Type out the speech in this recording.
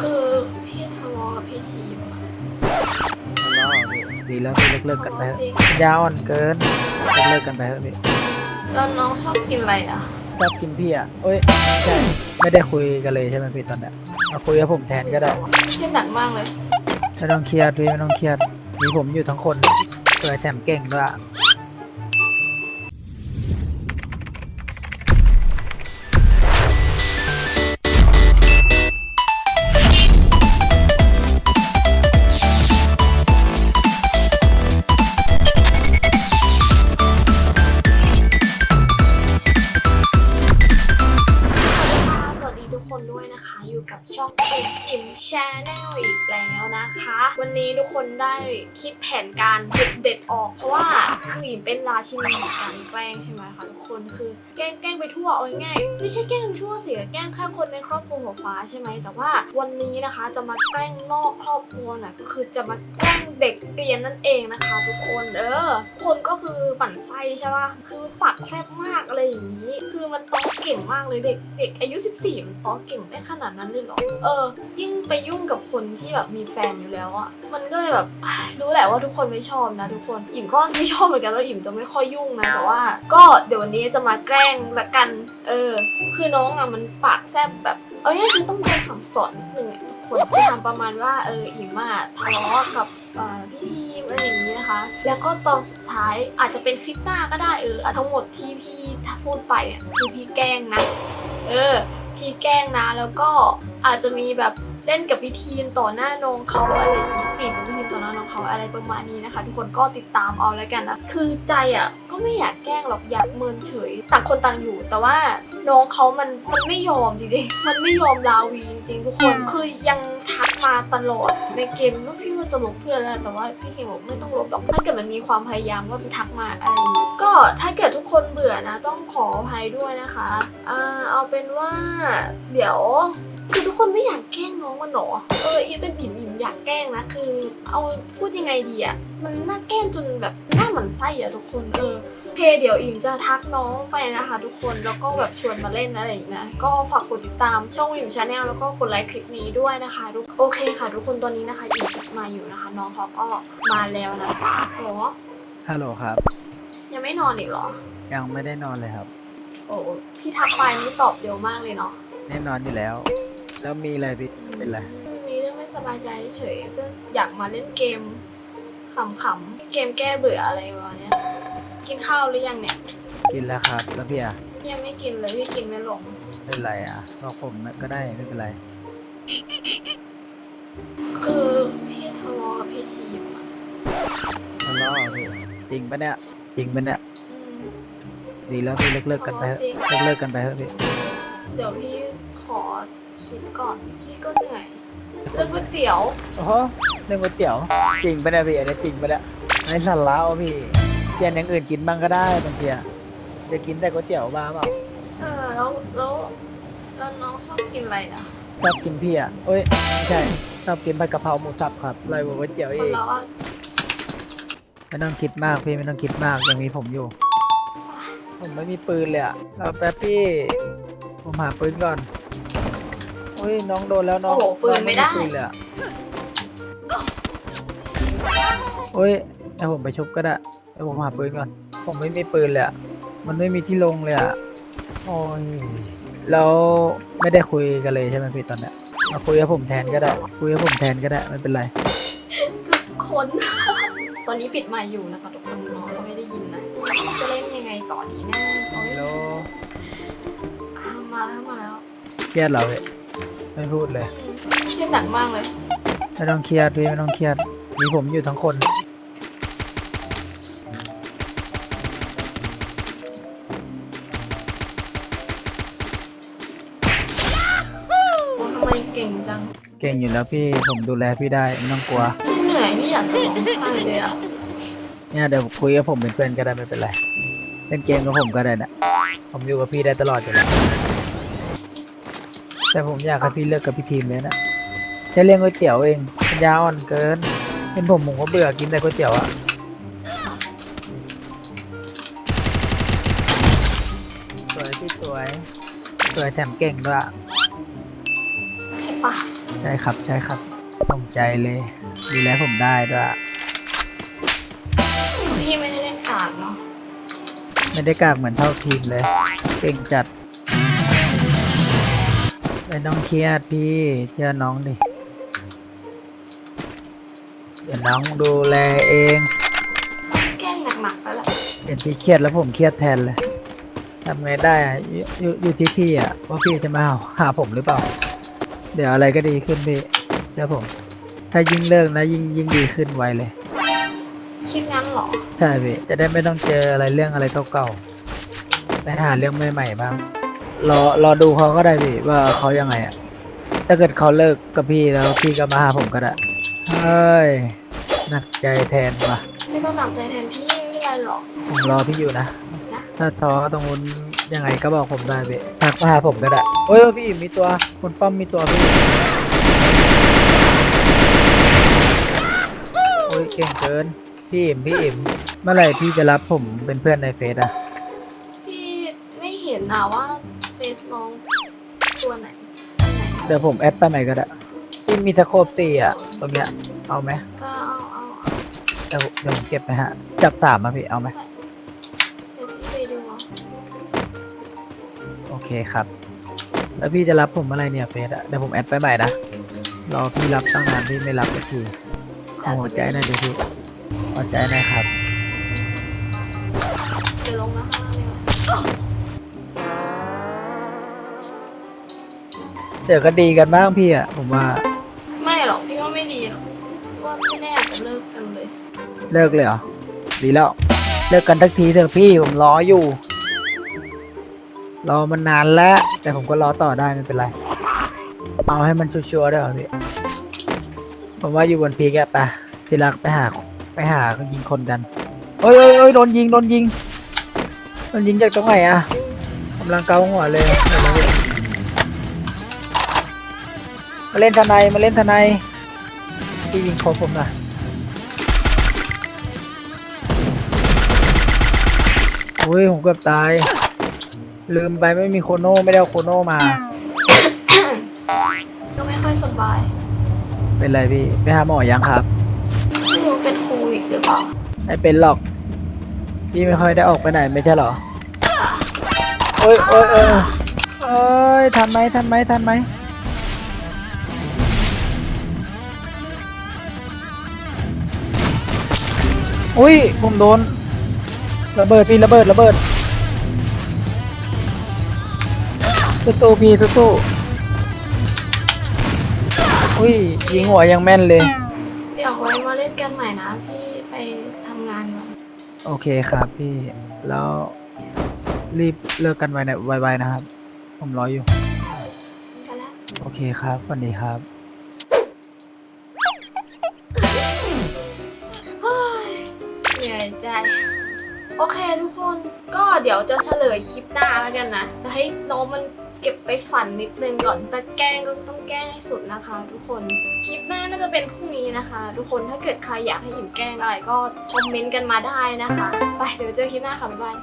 คือพี่ทะเลาะกับพี่ทีมอะทะเลาะพี่ดีแล้วพี่เลิกเลิกกันไปเถอะจริงปัญญาอ่อนเกินเลิกเลิกกันไปเถอะพี่แล้วน้องชอบกินอะไรอะ ชอบกินพี่อะเอ้ยใช่ไม่ได้คุยกันเลยใช่ไหมพี่ตอนเนี้ยมาคุยกับผมแทนก็ได้เครียดหนักมากเลย ไม่ต้องเครียดพี่ไม่ต้องเครียดมีผมอยู่ทั้งคนเปิดแถมเก่งด้วย วันนี้ทุกคนได้คิดแผนการเด็ดเด็ดๆออก เพราะว่าคืออิมเป็นราชินีแห่งการแกล้งใช่ไหมคะทุกคนคือแกล้งแกล้งไปทั่วเอาง่ายไม่ใช่แกล้งไปทั่วสิแกล้งแค่คนในครอบครัวหัวฟ้าใช่ไหมแต่ว่าวันนี้นะคะจะมาแกล้งนอกครอบครัวหน่อยก็คือจะมาแกล้งเด็กเรียนนั่นเองนะคะ ทุกคนเออคนก็คือปั่นไส้ใช่ป่ะคือปักแซ่บมากอะไรอย่างนี้ คือมันโตเก่งมากเลยเด็กเด็กอายุ 14มันโตเก่งได้ขนาดนั้นเลยเหรอเออ ยิ่งไปยุ่งกับคนที่แบบมีแฟนอยู่แล้วอะมันก็เลยแบบอะรู้แหละว่าทุกคนไม่ชอบนะทุกคนอิ่มก็ไม่ชอบเหมือนกันแล้วอิ่มจะไม่ค่อยยุ่งนะแต่ว่า ก็เดี๋ยววันนี้จะมาแกล้งละกัน เออ คือน้องอะมันปากแซบแบบเอ้ยคือต้องโดนสั่งสอนนิดนึงอะทุกคนไปทำประมาณว่าเอออิ่มอะทะเลาะกับเอ่อพี่ทีมอะไรอย่างนี้นะคะ แล้วก็ตอนสุดท้ายอาจจะเป็นคลิปหน้าก็ได้เอออะทั้งหมดที่พี่พูดไปเนี่ยคือพี่แกล้งนะ เออ พี่แกล้งนะแล้วก็อาจจะมีแบบ เล่นกับพี่ทีมต่อหน้าน้องเขาอะไรอย่างนี้จีบกับพี่ทีมต่อหน้าน้องเขาอะไรประมาณนี้นะคะ ทุกคนก็ติดตามเอาแล้วกันนะคือใจอะก็ไม่อยากแกล้งหรอกอยากเมินเฉยต่างคนต่างอยู่ แต่ว่าน้องเขามันมันไม่ยอมจริงๆมันไม่ยอมลาวีจริงๆทุกคนคือยังทักมาตลอดในเกมว่าพี่ว่าจะลบเพื่อนแล้วแต่ว่าพี่ทีมบอกไม่ต้องลบหรอกถ้าเกิดมันมีความพยายามก็จะทักมาอะไรอย่างนี้ก็ถ้าเกิดทุกคนเบื่อนะ ต้องขออภัยด้วยนะคะอ่าเอาเป็นว่าเดี๋ยว คือทุกคนไม่อยากแกล้งน้องมันหรอ เอออีเป็นอิ่มอิ่มอยากแกล้งนะ คือ เอาพูดยังไงดีอะมันน่าแกล้งจนแบบหน้าหมันไส้อะทุกคน เออโอเคเดี๋ยวอิ่มจะทักน้องไปนะคะ ทุกคน แล้วก็แบบชวนมาเล่นอะไรอย่างเงี้ยนะ ก็ฝากกดติดตามช่องอิ่มชาแนลแล้วก็กดไลค์คลิปนี้ด้วยนะคะทุกโอเคค่ะ ทุกคนตอนนี้นะคะอิ่มมาอยู่นะคะ น้องเขาก็มาแล้วนะคะโหฮัลโหลครับ ยังไม่นอนอีกเหรอ ยังไม่ได้นอนเลยครับ โอ้พี่ทักไปนี่ตอบเร็วมากเลยเนาะแน่นอนอยู่แล้ว แล้วมีอะไรพี่เป็นไรมีเรื่องไม่สบายใจเฉยๆก็อยากมาเล่นเกมขำๆเกมแก้เบื่ออะไรประมาณเนี้ยกินข้าวหรือยังเนี่ย กินแล้วครับแล้วพี่อะยังไม่กินเลยพี่กินไม่ลงไม่เป็นไรอะบอกผมก็ได้ไม่เป็นไร คือพี่ทะเลาะกับพี่ทีมอะทะเลาะพี่จริงปะเนี่ยจริงปะเนี่ยอืม ดีแล้วพี่เลิกเลิกกันไปเถอะจริงเลิกเลิกกันไปเถอะพี่ เดี๋ยวพี่ขอ คิดก่อนพี่ก็เหนื่อยเรื่องก๋วยเตี๋ยวโอ้โหเรื่องก๋วยเตี๋ยว จริงปะเนี่ยพี่อันนี้จริงปะเนี่ยไม่สาระวะพี่เปลี่ยนอย่างอื่นกินบ้างก็ได้บางทีอะจะกินแต่ก๋วยเตี๋ยวบ้าเปล่าเออแล้วแล้วแล้วน้องชอบกินอะไรอะชอบกินพี่อะเอ้ยไม่ใช่ชอบกินผัดกะเพราหมูสับครับเลยบอกก๋วยเตี๋ยวคเอนงเราอะไม่ต้องคิดมากพี่ไม่ต้องคิดมากยังมีผมอยู่ ผมไม่มีปืนเลยอะรอแป๊บพี่ผมหาปืนก่อน โอ้ยน้องโดนแล้วน้องโอ้โหปืนไม่ได้ องปืนเลยอะโอ้ยให้ผมไปชุบก็ได้ให้ผมหาปืนก่อน ผมไม่มีปืนเลยอะมันไม่มีที่ลงเลยอะโอ้ยแล้วไม่ได้คุยกันเลยใช่ไหมพี่ตอนเนี้ยมาคุยกับผมแทนก็ได้ คุยกับผมแทนก็ได้ไม่เป็นไร ทุกคน ตอนนี้ปิดไมค์อยู่นะคะทุกคนน้องก็ไม่ได้ยินนะจะเล่นยังไงต่อดีนะเขาแล้วอ่ามาแล้วมาแล้ว เครียดเหรอพี่ ไม่พูดเลยเครียดหนักมากเลย ไม่ต้องเครียดพี่ไม่ต้องเครียดมีผมอยู่ทั้งคนโอ้ทำไมเก่งจัง เก่งอยู่แล้วพี่ผมดูแลพี่ได้ไม่ต้องกลัวพี่เหนื่อยพี่อยากจะร้องไห้เลยอะเนี่ยเดี๋ยวคุยกับผมเป็นเพื่อนก็ได้ไม่เป็นไรเล่นเกมกับผมก็ได้นะผมอยู่กับพี่ได้ตลอดอยู่แล้ว แต่ผมอยากให้พี่เลิกกับพี่ทีมเลยนะแค่เลี้ยงก๋วยเตี๋ยวเองปัญญาอ่อนเกินเป็นผมผมก็เบื่อกินแต่ก๋วยเตี๋ยวอะสวยพี่สวยสวยแถมเก่งด้วยใช่ปะใช่ครับใช่ครับตรงใจเลยดูแลผมได้ด้วยพี่ไม่ได้เล่นกากเนาะไม่ได้กากเหมือนเท่าทีมเลย เก่งจัด ไม่ต้องเครียดพี่เชื่อน้องดิเดี๋ยวน้องดูแลเองแกล้งหนักๆไปแหละเห็นพี่เครียดแล้วผมเครียดแทนเลยทำไงได้อะอยู่อยู่อยู่ที่พี่อะว่าพี่จะมาหาหาผมหรือเปล่า เดี๋ยวอะไรก็ดีขึ้นพี่เชื่อผม ถ้ายิ่งเลิกนะยิ่งยิ่งดีขึ้นไวเลย คิดงั้นเหรอ ใช่พี่จะได้ไม่ต้องเจออะไรเรื่องอะไรเก่าๆไปหาเรื่องใหม่ๆบ้าง รอรอดูเขาก็ได้พี่ว่าเขายังไงอะถ้าเกิดเขาเลิกกับพี่แล้วพี่ก็มาหาผมก็ได้เฮ้ยหนักใจแทนว่ะไม่ต้องหนักใจแทนพี่ไม่เป็นไรหรอก ผมรอพี่อยู่นะนะ ถ้าท้อตรงนู้นยังไงก็บอกผมได้พี่ทักมาหาผมก็ได้โอ้ยพี่มีตัวคุณป้อมมีตัวพี่โอ้ยเก่งเกินพี่อิมพี่อิมเมื่อไหร่พี่จะรับผมเป็นเพื่อนในเฟซอะพี่ไม่เห็นนะว่าเฟซน้อง ตัวไหนอันไหนเดี๋ยวผมแอดไปใหม่ก็ได้พี่มีตะโคบตีอะตรงเนี้ยเอาไหมก็เอาเอาเอาเดี๋ยวเดี๋ยวผมเก็บไปฮะ จับสามมาพี่เอาไหมเดี๋ยวพี่ไปดูเอาโอเคครับ แล้วพี่จะรับผมเมื่อไหรเนี่ยเฟซอะเดี๋ยวผมแอดไปใหม่นะรอพี่รับตั้งนานพี่ไม่รับสักทีเอาหัวใจหน่อยเดี๋ยวพี่หัวใจหน่อยครับ เดี๋ยวลงนะข้างล่างเลย เดี๋ยวก็ดีกันบ้างพี่อะผมว่าไม่หรอกพี่ว่าไม่ดีหรอกว่าไม่แน่อาจจะเลิกกันเลยเลิกเลยเหรอดีแล้ว เลิกกันทักทีเถอะพี่ผมรออยู่รอมันนานแล้ว แต่ผมก็รอต่อได้ไม่เป็นไร เอาให้มันชัวร์ๆด้วยเหรอพี่ผมว่าอยู่บนพีกอะไปที่รักไปหาไปหายิงคนกันเอ้ยเอ้ยเอ้ยโดนยิงโดนยิงโดนยิงจากตรงไหนอะกำลังเกาหัวเลย มาเล่นทนายมาเล่นทนายพี่ยิงคอผมหน่อยอุ้ยผมเกือบตาย ลืมไปไม่มีโคโน่ไม่ได้เอาโคโน่มา ก็ไม่ค่อยสบายเป็นไรพี่ไปหาหมอยังครับ ไม่รู้เป็นโควิดหรือเปล่าไม่เป็นหรอก พี่ไม่ค่อยได้ออกไปไหนไม่ใช่เหรอโอ้ยโอ้ยเออเอ้ยทันไหมทันไหมทันไหม อุ้ยผมโดนระเบิดพี่ระเบิดระเบิดสู้ๆพี่สู้ๆอุ้ยยิงหัวยังแม่นเลย เดี๋ยวไว้มาเล่นกันใหม่นะพี่ไปทำงานก่อนโอเคครับพี่ แล้วรีบเลิกกันไวนะไวๆนะครับ ผมรออยู่กันแล้ว โอเคครับสวัสดีครับ เหนื่อยใจ โอเคทุกคนก็เดี๋ยวจะเฉลยคลิปหน้าแล้วกันนะแต่ให้น้องมันเก็บไปฝันนิดนึงก่อนแต่แกล้งก็ต้องแกล้งให้สุดนะคะ ทุกคนคลิปหน้าน่าจะเป็นพรุ่งนี้นะคะ ทุกคนถ้าเกิดใครอยากให้อิ่มแกล้งอะไรก็คอมเมนต์กันมาได้นะคะ ไปเดี๋ยวเจอคลิปหน้าค่ะบ๊ายบาย